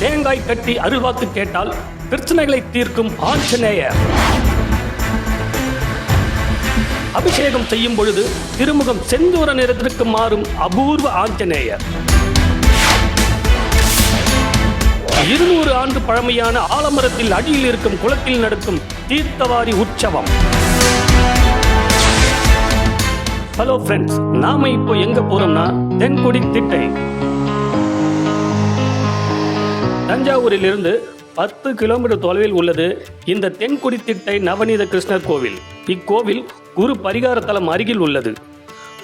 தேங்காய் கட்டி அருவாக்கு கேட்டால் பிரச்சனைகளை தீர்க்கும் ஆஞ்சநேயர். அபிஷேகம் செய்யும் பொழுது திருமுகம் செந்தூர நிறத்திற்கு மாறும் அபூர்வ ஆஞ்சநேயர். இருநூறு ஆண்டு பழமையான ஆலமரத்தில் அடியில் இருக்கும் குளத்தில் நடக்கும் தீர்த்தவாரி உற்சவம். ஹலோ ஃப்ரெண்ட்ஸ் நாம இப்போ எங்க போறோம்னா தென்கொடி திட்டை. தஞ்சாவூரில் இருந்து பத்து கிலோமீட்டர் தொலைவில் உள்ளது இந்த தென்குடி திட்டை நவநீத கிருஷ்ணர் கோவில். இக்கோவில் குரு பரிகார தலம் அருகில் உள்ளது.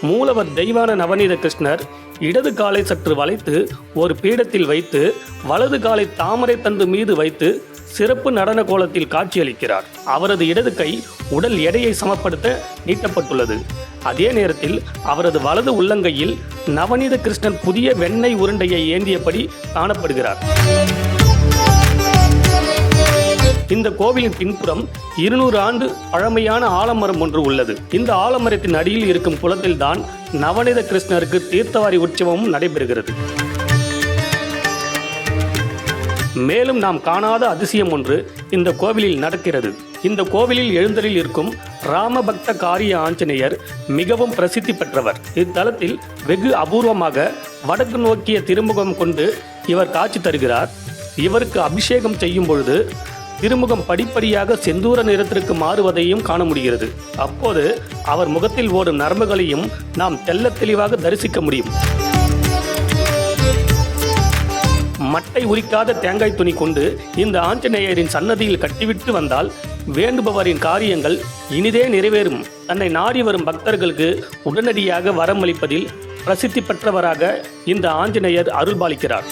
மூலவர் தெய்வான நவநீத கிருஷ்ணர் இடது காலை சற்று வளைத்து ஒரு பீடத்தில் வைத்து வலது காலை தாமரை தந்து மீது வைத்து சிறப்பு நடன கோலத்தில் காட்சியளிக்கிறார். அவரது இடது கை உடல் எடையை சமப்படுத்த நீட்டப்பட்டுள்ளது. அதே நேரத்தில் அவரது வலது உள்ளங்கையில் நவநீத கிருஷ்ணன் புதிய வெண்ணெய் உருண்டையை ஏந்தியபடி காணப்படுகிறார். இந்த கோவிலின் பின்புறம் இருநூறு ஆண்டு பழமையான ஆலமரம் ஒன்று உள்ளது. இந்த ஆலமரத்தின் அடியில் இருக்கும் குளத்தில்தான் நவநீத கிருஷ்ணருக்கு தீர்த்தவாரி உற்சவமும் நடைபெறுகிறது. மேலும் நாம் காணாத அதிசயம் ஒன்று இந்த கோவிலில் நடக்கிறது. இந்த கோவிலில் எழுந்தரில் இருக்கும் ராமபக்த காரிய ஆஞ்சநேயர் மிகவும் பிரசித்தி பெற்றவர். இத்தலத்தில் வெகு அபூர்வமாக வடக்கு நோக்கிய திருமுகம் கொண்டு இவர் காட்சி தருகிறார். இவருக்கு அபிஷேகம் செய்யும் பொழுது திருமுகம் படிப்படியாக செந்தூர நிறத்திற்கு மாறுவதையும் காண முடிகிறது. அப்போது அவர் முகத்தில் ஓடும் நரம்புகளையும் நாம் தெள்ளத் தெளிவாக தரிசிக்க முடியும். மட்டை உரிக்காத தேங்காய் துணி கொண்டு இந்த ஆஞ்சநேயரின் சன்னதியில் கட்டிவிட்டு வந்தால் வேண்டுபவரின் காரியங்கள் இனிதே நிறைவேறும். தன்னை நாடி வரும் பக்தர்களுக்கு உடனடியாக வரமளிப்பதில் பிரசித்தி பெற்றவராக இந்த ஆஞ்சநேயர் அருள்பாலிக்கிறார்.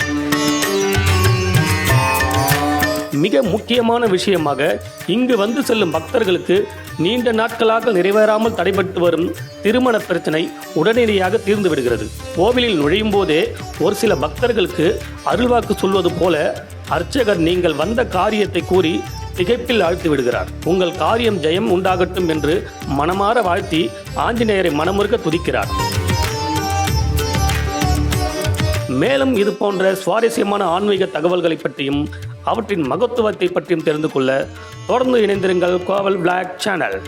மிக முக்கியமான விஷயமாக இங்கு வந்து செல்லும் பக்தர்களுக்கு நீண்ட நாட்களாக நிறைவேறாமல் தடைபட்டு வரும் திருமண பிரச்சனை உடனடியாக தீர்ந்து விடுகிறது. கோவிலில் நுழையும் போதே ஒரு சில பக்தர்களுக்கு அருள்வாக்கு சொல்வது போல அர்ச்சகர் நீங்கள் வந்த காரியத்தை கூறி திகைப்பில் ஆழ்த்தி விடுகிறார். உங்கள் காரியம் ஜெயம் உண்டாகட்டும் என்று மனமாற வாழ்த்தி ஆஞ்சநேயரை மனமுருக துதிக்கிறார். மேலும் இது போன்ற சுவாரஸ்யமான ஆன்மீக தகவல்களை பற்றியும் அவற்றின் மகத்துவத்தை பற்றியும் தெரிந்து கொள்ள தொடர்ந்து இணைந்திருங்கள் கோவல் பிளாக் சேனல்